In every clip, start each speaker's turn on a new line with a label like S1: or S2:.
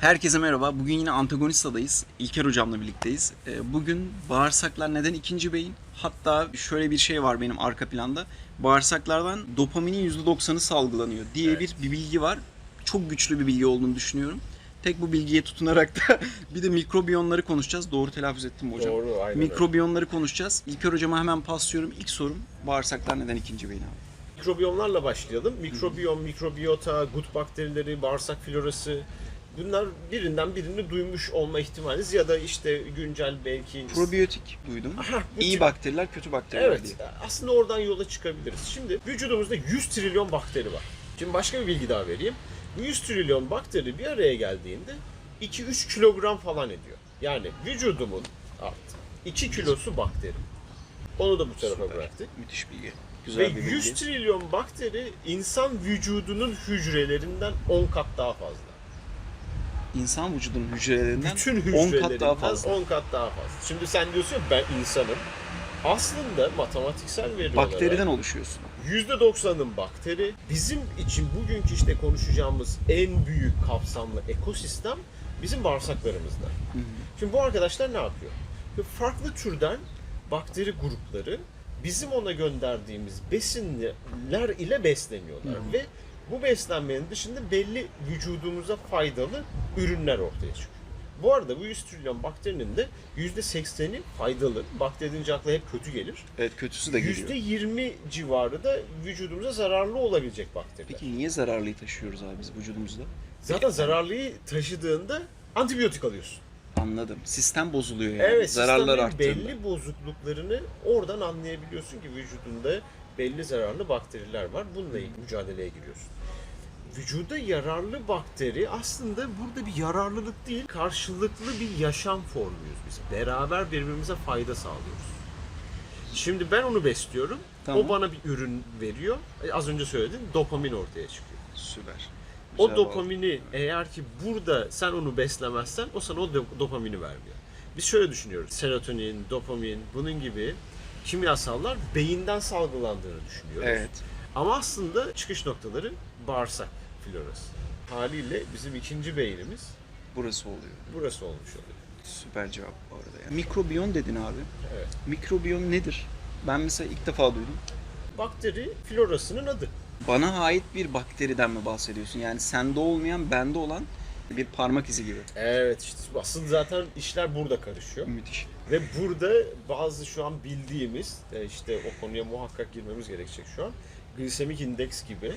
S1: Herkese merhaba. Bugün yine Antagonista'dayız. İlker hocamla birlikteyiz. Ee, Bugün bağırsaklar neden ikinci beyin? Hatta şöyle bir şey var benim arka planda. Bağırsaklardan dopaminin %90'ı salgılanıyor diye
S2: Evet.
S1: bir, bir bilgi var. Çok güçlü bir bilgi olduğunu düşünüyorum. Tek bu bilgiye tutunarak da bir de mikrobiyonları konuşacağız. Doğru telaffuz ettim hocam.
S2: Doğru, aynen öyle.
S1: Mikrobiyonları konuşacağız. İlker hocama hemen paslıyorum. İlk sorum bağırsaklar neden ikinci beyin abi?
S2: Mikrobiyomlarla başlayalım. Mikrobiyom, mikrobiyota, gut bakterileri, bağırsak florası bunlar birinden birini duymuş olma ihtimaliniz ya da işte güncel belki...
S1: Probiyotik duydum.
S2: Aha,
S1: İyi
S2: tip-
S1: bakteriler, kötü bakteriler
S2: Evet,
S1: diye.
S2: aslında oradan yola çıkabiliriz. Şimdi vücudumuzda 100 trilyon bakteri var. Şimdi başka bir bilgi daha vereyim. Bu 100 trilyon bakteri bir araya geldiğinde 2-3 kilogram falan ediyor. Yani vücudumun artık 2 kilosu bakteri. Onu da bu tarafa
S1: Süper.
S2: bıraktık.
S1: Müthiş bilgi. Güzel
S2: Ve
S1: bir bilgi.
S2: 100 trilyon bakteri insan vücudunun hücrelerinden 10 kat daha fazla.
S1: İnsan vücudunun hücrelerinden
S2: Bütün
S1: 10
S2: hücrelerinden
S1: kat daha fazla.
S2: 10 kat daha fazla. Şimdi sen diyorsun ya ben insanım. Aslında matematiksel veri
S1: Bakteriden
S2: olarak
S1: oluşuyorsun.
S2: %90'ın bakteri. Bizim için bugünkü işte konuşacağımız en büyük kapsamlı ekosistem bizim bağırsaklarımızda. Şimdi bu arkadaşlar ne yapıyor? Farklı türden bakteri grupları bizim ona gönderdiğimiz besinler ile besleniyorlar ve bu beslenmenin dışında belli vücudumuza faydalı ürünler ortaya çıkıyor. Bu arada bu 100 trilyon bakterinin de %80'i faydalı. Bakteri deyince akla hep kötü gelir.
S1: Evet kötüsü de geliyor.
S2: %20 civarı da vücudumuza zararlı olabilecek bakteriler.
S1: Peki niye zararlıyı taşıyoruz abi biz vücudumuzda?
S2: Zaten zararlıyı taşıdığında antibiyotik alıyorsun.
S1: Anladım. Sistem bozuluyor yani.
S2: Evet,
S1: Zararlar
S2: sistemin
S1: arttığında.
S2: belli bozukluklarını oradan anlayabiliyorsun ki vücudunda belli zararlı bakteriler var. Bununla mücadeleye giriyorsun. Vücuda yararlı bakteri aslında burada bir yararlılık değil, karşılıklı bir yaşam formuyuz biz. Beraber birbirimize fayda sağlıyoruz. Şimdi ben onu besliyorum.
S1: Tamam.
S2: O bana bir ürün veriyor. E, Az önce söyledin, dopamin ortaya çıkıyor.
S1: Süper.
S2: O
S1: Güzel
S2: dopamini eğer ki burada sen onu beslemezsen o sana o do- dopamini vermiyor. Biz şöyle düşünüyoruz. Serotonin, dopamin bunun gibi kimyasallar beyinden salgılandığını düşünüyoruz.
S1: Evet.
S2: Ama aslında çıkış noktaları bağırsak florası. Haliyle bizim ikinci beynimiz
S1: Burası oluyor.
S2: burası olmuş oluyor.
S1: Süper cevap bu arada. Yani. Mikrobiyon dedin abi.
S2: Evet.
S1: Mikrobiyon nedir? Ben mesela ilk defa duydum.
S2: Bakteri florasının adı.
S1: Bana ait bir bakteriden mi bahsediyorsun? Yani sende olmayan, bende olan bir parmak izi gibi.
S2: Evet işte aslında zaten işler burada karışıyor.
S1: Müthiş.
S2: Ve burada bazı şu an bildiğimiz, e, işte o konuya muhakkak girmemiz gerekecek şu an. Glisemik indeks gibi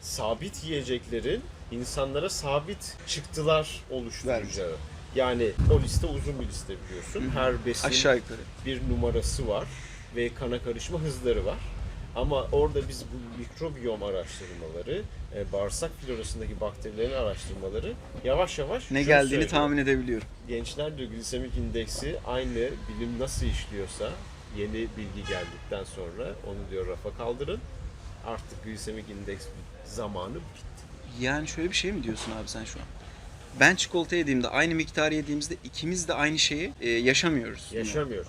S2: sabit yiyeceklerin insanlara sabit çıktılar oluşturacağı. Yani o liste uzun bir liste biliyorsun. Her besin
S1: Aşağı yukarı.
S2: bir numarası var ve kana karışma hızları var. Ama orada biz bu mikrobiyom araştırmaları, e, bağırsak florasındaki bakterilerin araştırmaları yavaş yavaş
S1: Ne geldiğini
S2: söylüyor
S1: tahmin edebiliyorum.
S2: gençler diyor glisemik indeksi aynı bilim nasıl işliyorsa yeni bilgi geldikten sonra onu diyor rafa kaldırın. Artık glisemik indeks zamanı bitti.
S1: Yani şöyle bir şey mi diyorsun abi sen şu an? Ben çikolata yediğimde, aynı miktarı yediğimizde ikimiz de aynı şeyi e, yaşamıyoruz.
S2: Yaşamıyoruz.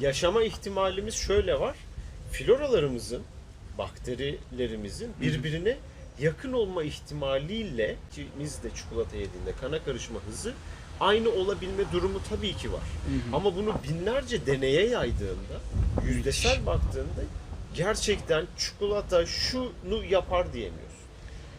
S2: Yaşama ihtimalimiz şöyle var. Floralarımızın, bakterilerimizin birbirine yakın olma ihtimaliyle ikimiz de çikolata yediğinde kana karışma hızı aynı olabilme durumu tabii ki var. Ama bunu binlerce deneye yaydığında, yüzdesel baktığında gerçekten çikolata şunu yapar diyemiyorsun.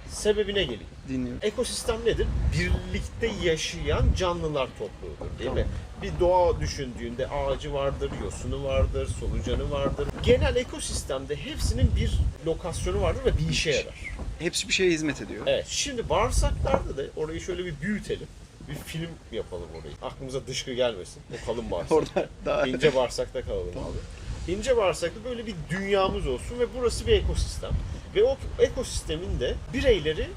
S2: Sebebine geleyim.
S1: Dinliyorum.
S2: Ekosistem nedir? Birlikte yaşayan canlılar topluluğudur değil mi? Bir doğa düşündüğünde ağacı vardır, yosunu vardır, solucanı vardır. Genel ekosistemde hepsinin bir lokasyonu vardır ve bir işe yarar.
S1: Hepsi bir şeye hizmet ediyor.
S2: Evet, şimdi bağırsaklarda da orayı şöyle bir büyütelim. Bir film yapalım orayı. Aklımıza dışkı gelmesin. O kalın bağırsak.
S1: Orada daha
S2: İnce bağırsakta kalalım abi. İnce bağırsakta böyle bir dünyamız olsun ve burası bir ekosistem. Ve o ekosistemin de bireyleri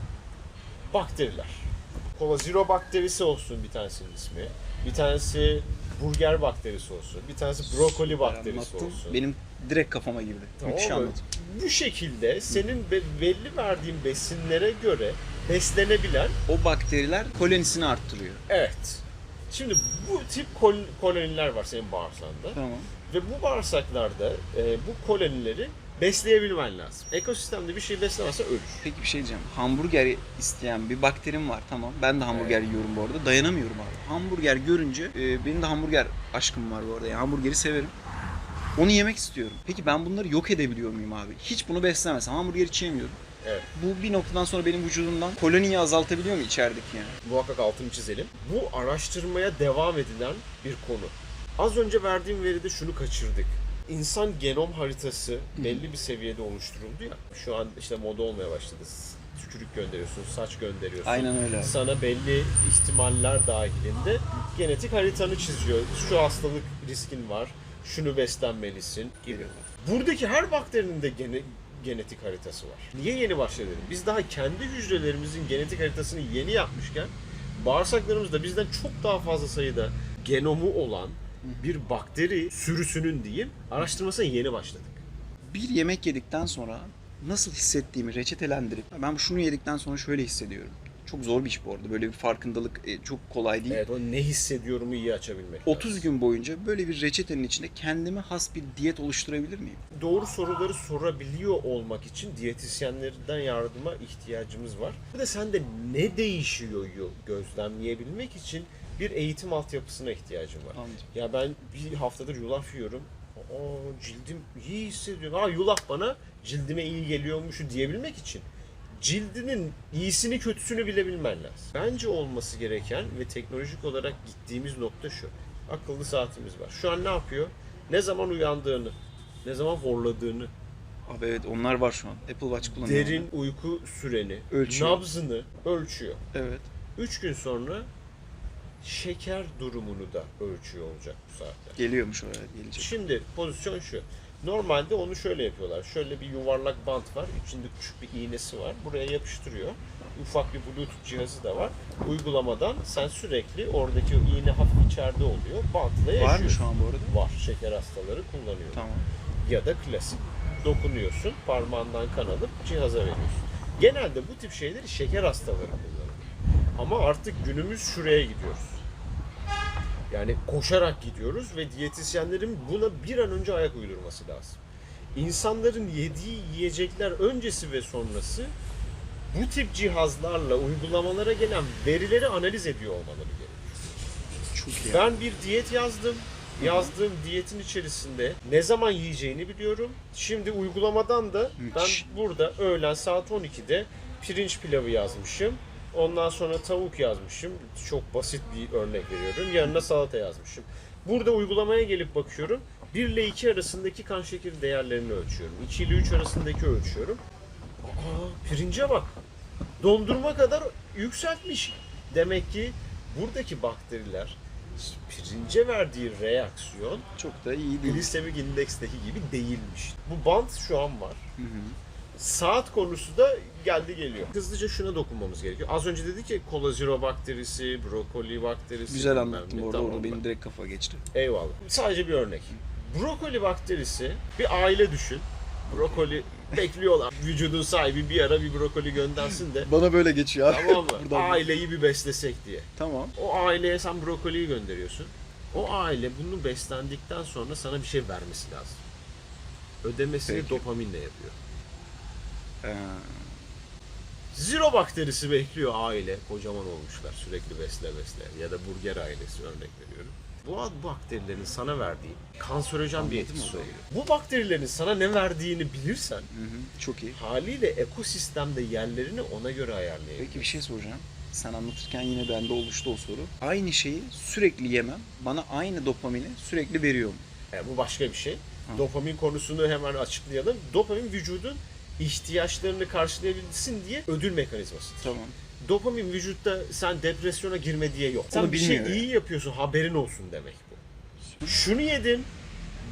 S2: bakteriler. Kola Zero bakterisi olsun bir tanesinin ismi. Bir tanesi burger bakterisi olsun. Bir tanesi brokoli bakterisi
S1: Anlattın.
S2: olsun.
S1: Benim direkt kafama girdi.
S2: Tamam
S1: Müthiş.
S2: Bu şekilde senin be- belli verdiğin besinlere göre beslenebilen
S1: O bakteriler kolonisini arttırıyor.
S2: evet. Şimdi bu tip kol- koloniler var senin bağırsağında.
S1: Tamam.
S2: Ve bu bağırsaklarda e, bu kolonileri besleyebilmen lazım. Ekosistemde bir şey beslemezse ölür.
S1: Peki bir şey diyeceğim. Hamburger isteyen bir bakterim var tamam. Ben de hamburger yiyorum bu arada. Dayanamıyorum abi. Hamburger görünce e, benim de hamburger aşkım var bu arada. Yani hamburgeri severim. Onu yemek istiyorum. Peki ben bunları yok edebiliyor muyum abi? Hiç bunu beslemesem hamburger hiç yemiyorum.
S2: Evet.
S1: Bu bir noktadan sonra benim vücudumdan koloniyi azaltabiliyor mu içerideki yani?
S2: Muhakkak altını çizelim. Bu araştırmaya devam edilen bir konu. Az önce verdiğim veride şunu kaçırdık. İnsan genom haritası belli bir seviyede oluşturuldu ya. Şu an işte moda olmaya başladı. Tükürük gönderiyorsun, saç gönderiyorsun.
S1: Aynen öyle.
S2: Sana belli ihtimaller dahilinde genetik haritanı çiziyor. Şu hastalık riskin var, şunu beslenmelisin gibi. Buradaki her bakterinin de gene- genetik haritası var. Niye yeni başladı? Biz daha kendi hücrelerimizin genetik haritasını yeni yapmışken bağırsaklarımızda bizden çok daha fazla sayıda genomu olan bir bakteri sürüsünün diyeyim araştırmasına yeni başladık.
S1: Bir yemek yedikten sonra nasıl hissettiğimi reçetelendirip ben şunu yedikten sonra şöyle hissediyorum. Çok zor bir iş bu arada. Böyle bir farkındalık e, çok kolay değil.
S2: Evet o ne hissediyorumu iyi açabilmek.
S1: 30
S2: lazım.
S1: gün boyunca böyle bir reçetenin içinde kendime has bir diyet oluşturabilir miyim?
S2: doğru soruları sorabiliyor olmak için diyetisyenlerden yardıma ihtiyacımız var. Bir de sende ne değişiyor gözlemleyebilmek için bir eğitim altyapısına ihtiyacım var.
S1: Anladım.
S2: Ya ben bir haftadır yulaf yiyorum. Aa cildim iyi hissediyorum. Ha yulaf bana cildime iyi geliyormuşu diyebilmek için cildinin iyisini kötüsünü bilebilmen lazım. Bence olması gereken ve teknolojik olarak gittiğimiz nokta şu. Akıllı saatimiz var. Şu an ne yapıyor? Ne zaman uyandığını, ne zaman horladığını,
S1: Abi evet onlar var şu an. Apple Watch kullanıyorum.
S2: derin uyku süreni,
S1: Ölçüyor.
S2: nabzını ölçüyor.
S1: Evet.
S2: 3 gün sonra şeker durumunu da ölçüyor olacak bu saatte.
S1: Geliyormuş oraya gelecek.
S2: Şimdi pozisyon şu. Normalde onu şöyle yapıyorlar. Şöyle bir yuvarlak bant var. İçinde küçük bir iğnesi var. Buraya yapıştırıyor. Ufak bir bluetooth cihazı da var. Uygulamadan sen sürekli oradaki o iğne hafif içeride oluyor. Bantla yaşıyorsun.
S1: Var mı şu an bu arada?
S2: Var. Şeker hastaları kullanıyor.
S1: Tamam.
S2: Ya da klasik. Dokunuyorsun, parmağından kan alıp cihaza veriyorsun. Genelde bu tip şeyleri şeker hastaları kullanıyor. Ama artık günümüz şuraya gidiyoruz. Yani koşarak gidiyoruz ve diyetisyenlerin buna bir an önce ayak uydurması lazım. İnsanların yediği yiyecekler öncesi ve sonrası bu tip cihazlarla uygulamalara gelen verileri analiz ediyor olmaları gerekiyor.
S1: Çok iyi.
S2: Ben bir diyet yazdım. Yazdığım diyetin içerisinde ne zaman yiyeceğini biliyorum. Şimdi uygulamadan da
S1: Müthiş.
S2: ben burada öğlen saat 12'de pirinç pilavı yazmışım. Ondan sonra tavuk yazmışım. Çok basit bir örnek veriyorum. Yanına salata yazmışım. Burada uygulamaya gelip bakıyorum. 1 ile 2 arasındaki kan şekeri değerlerini ölçüyorum. 2 ile 3 arasındaki ölçüyorum. Aa, pirince bak. Dondurma kadar yükseltmiş. Demek ki buradaki bakteriler pirince verdiği reaksiyon
S1: Çok da iyi değil.
S2: glisemik indeksteki gibi değilmiş. Bu bant şu an var.
S1: Hı hı.
S2: Saat konusu da geldi geliyor. Hızlıca şuna dokunmamız gerekiyor. Az önce dedik ya kola zero bakterisi, brokoli bakterisi.
S1: Güzel bu arada.
S2: Tamam
S1: Orada benim direkt kafa geçti.
S2: Eyvallah. Sadece bir örnek. Brokoli bakterisi bir aile düşün. Brokoli bekliyorlar. Vücudun sahibi bir ara bir brokoli göndersin de
S1: Bana böyle geçiyor
S2: tamam mı? Aileyi bir beslesek diye.
S1: Tamam.
S2: O aileye sen brokoliyi gönderiyorsun. O aile bunu beslendikten sonra sana bir şey vermesi lazım. Ödemesini
S1: Peki.
S2: dopaminle yapıyor.
S1: Ee,
S2: Zero bakterisi bekliyor aile. Kocaman olmuşlar sürekli besle besle. Ya da burger ailesi örnek veriyorum. Bu bakterilerin sana verdiği kanserojen bir etkisi oluyor. Bu bakterilerin sana ne verdiğini bilirsen
S1: hı hı, çok iyi.
S2: haliyle ekosistemde yerlerini ona göre ayarlayabilirsin.
S1: Peki bir şey soracağım. Sen anlatırken yine bende oluştu o soru. Aynı şeyi sürekli yemem bana aynı dopamini sürekli veriyor mu?
S2: Yani bu başka bir şey.
S1: Ha.
S2: Dopamin konusunu hemen açıklayalım. Dopamin vücudun ihtiyaçlarını karşılayabilsin diye ödül mekanizmasıdır.
S1: Tamam.
S2: Dopamin vücutta sen depresyona girme diye yok. Sen
S1: Onu
S2: bir şey iyi yapıyorsun haberin olsun demek bu. Şunu yedin.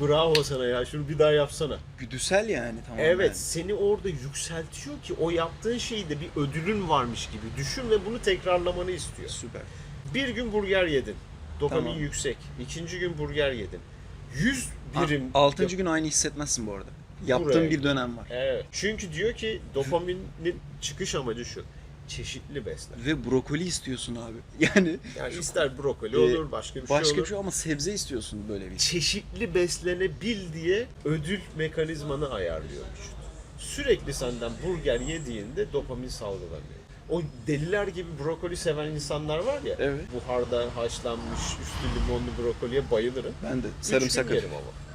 S2: Bravo sana ya şunu bir daha yapsana.
S1: Güdüsel yani tamam.
S2: Evet seni orada yükseltiyor ki o yaptığın şeyde bir ödülün varmış gibi düşün ve bunu tekrarlamanı istiyor.
S1: Süper.
S2: Bir gün burger yedin. Dopamin
S1: Tamam.
S2: yüksek. İkinci gün burger yedin. 100 birim.
S1: A- Altıncı gün aynı hissetmezsin bu arada. Yaptığım
S2: Buraya.
S1: bir dönem var.
S2: Evet. Çünkü diyor ki dopaminin çıkış amacı şu. çeşitli besler.
S1: Ve brokoli istiyorsun abi. Yani
S2: Yani ister brokoli
S1: Ee,
S2: olur, başka bir şey
S1: başka
S2: olur.
S1: bir şey ama sebze istiyorsun böyle bir.
S2: çeşitli beslenebil diye ödül mekanizmanı ayarlıyor vücut. Sürekli senden burger yediğinde dopamin salgılanıyor. O deliler gibi brokoli seven insanlar var ya,
S1: Evet.
S2: buharda haşlanmış üstü limonlu brokoliye bayılırım.
S1: Ben de sarımsak
S2: yerim ama.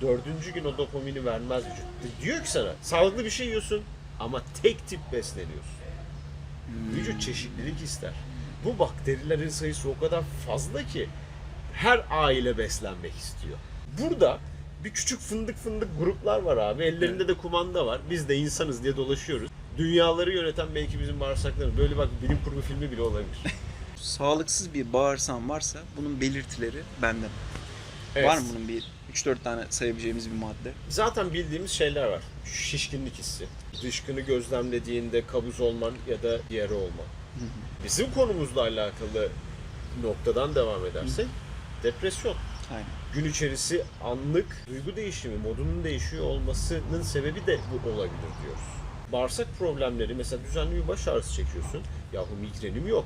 S2: Dördüncü gün o dopamini vermez vücut. Diyor ki sana, sağlıklı bir şey yiyorsun ama tek tip besleniyorsun. Vücut çeşitlilik ister. Bu bakterilerin sayısı o kadar fazla ki her aile beslenmek istiyor. Burada bir küçük fındık fındık gruplar var abi. Ellerinde de kumanda var. Biz de insanız diye dolaşıyoruz. Dünyaları yöneten belki bizim bağırsaklarımız. Böyle bak bilim kurgu filmi bile olabilir.
S1: Sağlıksız bir bağırsağın varsa bunun belirtileri benden.
S2: Evet.
S1: Var mı bunun bir 3-4 tane sayabileceğimiz bir madde?
S2: Zaten bildiğimiz şeyler var. Şişkinlik hissi. Dışkını gözlemlediğinde kabuz olman ya da diyare olman. Bizim konumuzla alakalı noktadan devam edersek depresyon.
S1: Aynen.
S2: Gün içerisi anlık duygu değişimi, modunun değişiyor olmasının sebebi de bu olabilir diyoruz. Bağırsak problemleri mesela düzenli bir baş ağrısı çekiyorsun. Yahu migrenim yok.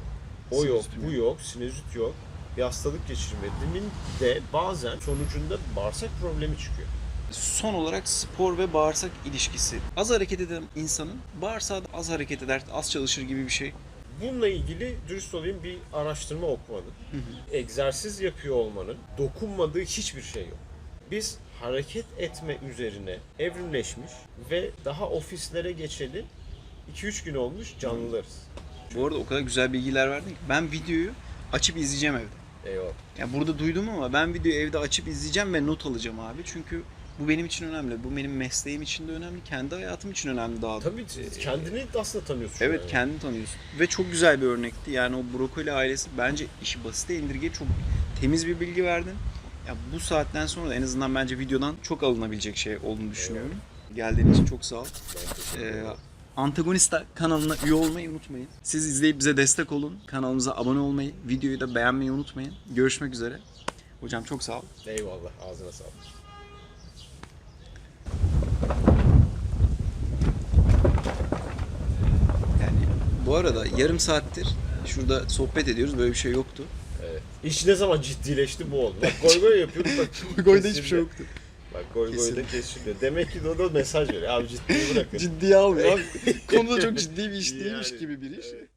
S2: O yok,
S1: Sinüzitim
S2: bu yok, sinüzit yok. Bir hastalık geçirmediğimin de bazen sonucunda bağırsak problemi çıkıyor.
S1: Son olarak spor ve bağırsak ilişkisi. Az hareket eden insanın bağırsağı da az hareket eder, az çalışır gibi bir şey.
S2: Bununla ilgili dürüst olayım bir araştırma okumadım. Egzersiz yapıyor olmanın dokunmadığı hiçbir şey yok. Biz hareket etme üzerine evrimleşmiş ve daha ofislere geçeli 2-3 gün olmuş canlılarız.
S1: Bu arada o kadar güzel bilgiler verdin ki ben videoyu açıp izleyeceğim evde.
S2: Eyvallah.
S1: Yani burada duydum ama ben videoyu evde açıp izleyeceğim ve not alacağım abi. Çünkü bu benim için önemli. Bu benim mesleğim için de önemli. Kendi hayatım için önemli daha da.
S2: Tabii kendini aslında tanıyorsun.
S1: Evet
S2: yani.
S1: kendini tanıyorsun. Ve çok güzel bir örnekti. Yani o brokoli ailesi bence işi basite indirgeyip çok temiz bir bilgi verdin. Ya bu saatten sonra da en azından bence videodan çok alınabilecek şey olduğunu düşünüyorum. Geldiğin için çok sağ ol. Ee. Antagonista kanalına üye olmayı unutmayın. Siz izleyip bize destek olun. Kanalımıza abone olmayı, videoyu da beğenmeyi unutmayın. Görüşmek üzere. Hocam çok sağ ol.
S2: Eyvallah. Ağzına sağlık.
S1: Yani bu arada yarım saattir şurada sohbet ediyoruz. Böyle bir şey yoktu.
S2: Evet. İş ne zaman ciddileşti bu oldu. Bak goy goy yapıyorduk bak.
S1: Goyda hiçbir şey yoktu.
S2: Bak goy goyda kesiliyor. Demek ki Dodo mesaj veriyor. Abi ciddiyi bırakın.
S1: Ciddiye almıyor abi. Konuda çok ciddi bir iş değilmiş
S2: Yani,
S1: gibi bir iş.
S2: evet.